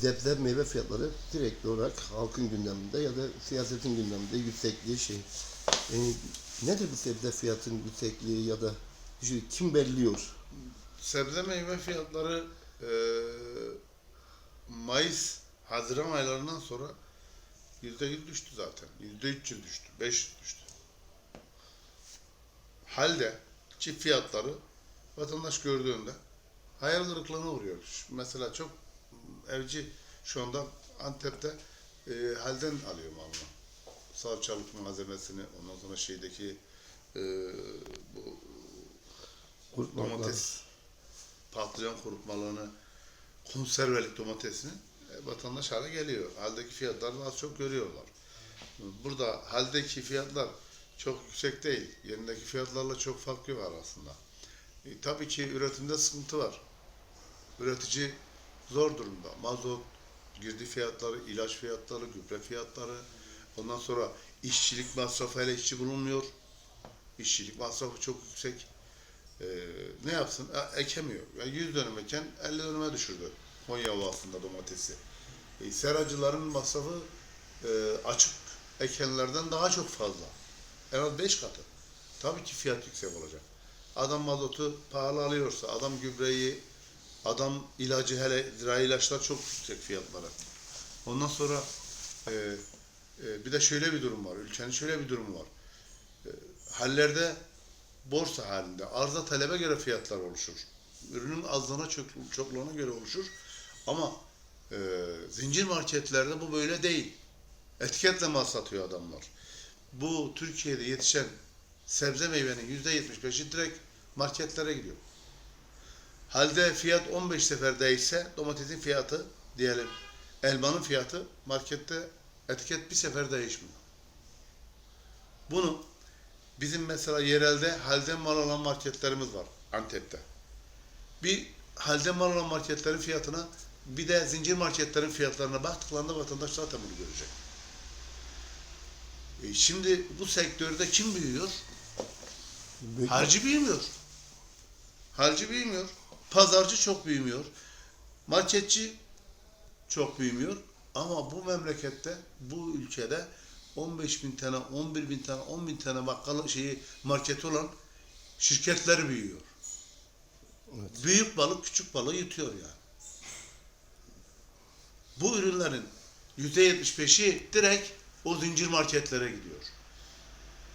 sebze meyve fiyatları direkt olarak halkın gündeminde ya da siyasetin gündeminde yüksekliği şey. E, nedir bu sebze fiyatının yüksekliği ya da şu kim belirliyor? Sebze meyve fiyatları e, Mayıs, Haziran aylarından sonra yüzde yüz düştü zaten. Yüzde üç yüz düştü. Beş düştü. Halde çift fiyatları vatandaş gördüğünde hayal kırıklığına uğruyor. Mesela çok evci şu anda Antep'te e, halden alıyor malını. Salçalık malzemesini, ondan sonra şeydeki e, bu Kurutmalar. domates, patlıcan kurutmalarını, konservelik domatesini e, vatandaş hale geliyor. Haldeki fiyatları az çok görüyorlar. Burada haldeki fiyatlar çok yüksek değil. Yerindeki fiyatlarla çok farkı var aslında. E, tabii ki üretimde sıkıntı var. Üretici zor durumda. Mazot, girdi fiyatları, ilaç fiyatları, gübre fiyatları, ondan sonra işçilik masrafıyla işçi bulunmuyor. İşçilik masrafı çok yüksek. Ee, ne yapsın? E, ekemiyor. Yani 100 dönüm eken 50 dönüme düşürdü Konya Ovası'nda domatesi. E, seracıların masrafı e, açık ekenlerden daha çok fazla. En az 5 katı. Tabii ki fiyat yüksek olacak. Adam mazotu pahalı alıyorsa, adam gübreyi, adam ilacı hele zirai ilaçlar çok yüksek fiyatlara. Ondan sonra e, e, bir de şöyle bir durum var. Ülkenin şöyle bir durumu var. E, hallerde borsa halinde arıza talebe göre fiyatlar oluşur. Ürünün azlığına çok, çokluğuna göre oluşur. Ama e, zincir marketlerde bu böyle değil. Etiketle mal satıyor adamlar. Bu Türkiye'de yetişen sebze meyvenin yüzde yetmiş beşi direkt marketlere gidiyor. Halde fiyat 15 sefer değişse domatesin fiyatı diyelim elmanın fiyatı markette etiket bir sefer değişmiyor. Bunu Bizim mesela yerelde halden mal alan marketlerimiz var Antep'te. Bir halden mal alan marketlerin fiyatına bir de zincir marketlerin fiyatlarına baktıklarında vatandaş zaten bunu görecek. E şimdi bu sektörde kim büyüyor? Harcı büyümüyor. Harcı büyümüyor. Pazarcı çok büyümüyor. Marketçi çok büyümüyor. Ama bu memlekette, bu ülkede 15 bin tane, 11 bin tane, 10 bin tane bakkal şeyi marketi olan şirketler büyüyor. Evet. Büyük balık küçük balığı yutuyor yani. Bu ürünlerin %75'i direkt o zincir marketlere gidiyor.